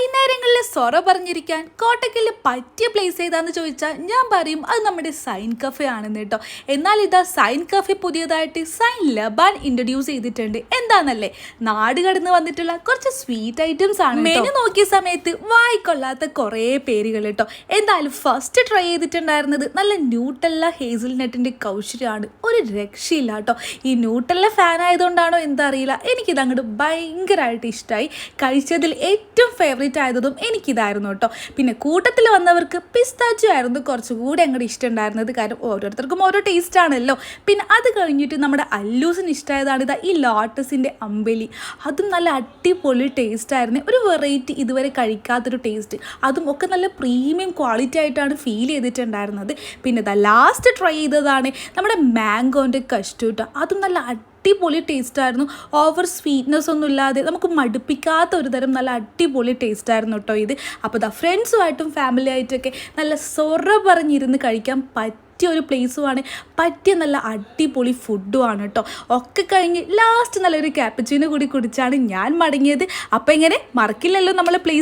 വൈകുന്നേരങ്ങളിൽ സൊറ പറഞ്ഞിരിക്കാൻ കോട്ടക്കൽ പറ്റിയ പ്ലേസ് ഏതാന്ന് ചോദിച്ചാൽ ഞാൻ പറയും അത് നമ്മുടെ സൈൻ കഫേ ആണെന്ന് കേട്ടോ. എന്നാൽ ഇതാ സൈൻ കഫേ പുതിയതായിട്ട് സൈൻ ലബാൻ ഇൻട്രൊഡ്യൂസ് ചെയ്തിട്ടുണ്ട്. എന്താണെന്നല്ലേ നാട് കടന്ന് വന്നിട്ടുള്ള കുറച്ച് സ്വീറ്റ് ഐറ്റംസ് ആണ് മെനു നോക്കിയ സമയത്ത് വായിക്കൊള്ളാത്ത കുറേ പേരുകൾ കേട്ടോ. എന്തായാലും ഫസ്റ്റ് ട്രൈ ചെയ്തിട്ടുണ്ടായിരുന്നത് നല്ല ന്യൂട്ടല്ല ഹേസിൽ നെറ്റിന്റെ കൗശലമാണ് ഒരു രക്ഷയില്ല കേട്ടോ. ഈ ന്യൂട്ടല്ല ഫാൻ ആയതുകൊണ്ടാണോ എന്താ അറിയില്ല. എനിക്കിത് അങ്ങോട്ട് ഭയങ്കരമായിട്ട് ഇഷ്ടമായി കഴിച്ചതിൽ ഏറ്റവും ഫേവറേറ്റ് ആയതും എനിക്കിതായിരുന്നു കേട്ടോ. പിന്നെ കൂട്ടത്തിൽ വന്നവർക്ക് പിസ്താച്ചു ആയിരുന്നു കുറച്ചുകൂടി അങ്ങോട്ട് ഇഷ്ടമുണ്ടായിരുന്നത്. കാരണം ഓരോരുത്തർക്കും ഓരോ ടേസ്റ്റ് ആണല്ലോ. പിന്നെ അത് കഴിഞ്ഞിട്ട് നമ്മുടെ അല്ലൂസിന് ഇഷ്ടമായതാണ് ഇതാ ഈ ലോട്ടസിന്റെ അമ്പലി. അതും നല്ല അടിപൊളി ടേസ്റ്റ് ആയിരുന്നു. ഒരു വെറൈറ്റി ഇതുവരെ കഴിക്കാത്തൊരു ടേസ്റ്റ് അതും ഒക്കെ നല്ല പ്രീമിയം ക്വാളിറ്റി ആയിട്ടാണ് ഫീൽ ചെയ്തിട്ടുണ്ടായിരുന്നത്. പിന്നെ ഇതാ ലാസ്റ്റ് ട്രൈ ചെയ്തതാണ് നമ്മുടെ മാംഗോന്റെ കഷ്ടൂട്ട അതും നല്ല അടിപൊളി ടേസ്റ്റായിരുന്നു. ഓവർ സ്വീറ്റ്നെസ് ഒന്നും ഇല്ലാതെ നമുക്ക് മടുപ്പിക്കാത്ത ഒരു തരം നല്ല അടിപൊളി ടേസ്റ്റായിരുന്നു കേട്ടോ ഇത്. അപ്പോൾ ദാ ഫ്രണ്ട്സുമായിട്ടും ഫാമിലി ആയിട്ടൊക്കെ നല്ല സൊറ പറഞ്ഞിരുന്ന് കഴിക്കാൻ പറ്റും പറ്റിയ ഒരു പ്ലേസുമാണ് പറ്റിയ നല്ല അടിപൊളി ഫുഡുമാണ് കേട്ടോ. ഒക്കെ കഴിഞ്ഞ് ലാസ്റ്റ് നല്ലൊരു ക്യാപ്പച്ചീനോ കൂടി കുടിച്ചാണ് ഞാൻ മടങ്ങിയത്. അപ്പോൾ എങ്ങനെ? മറക്കില്ലല്ലോ നമ്മൾ പ്ലേസ്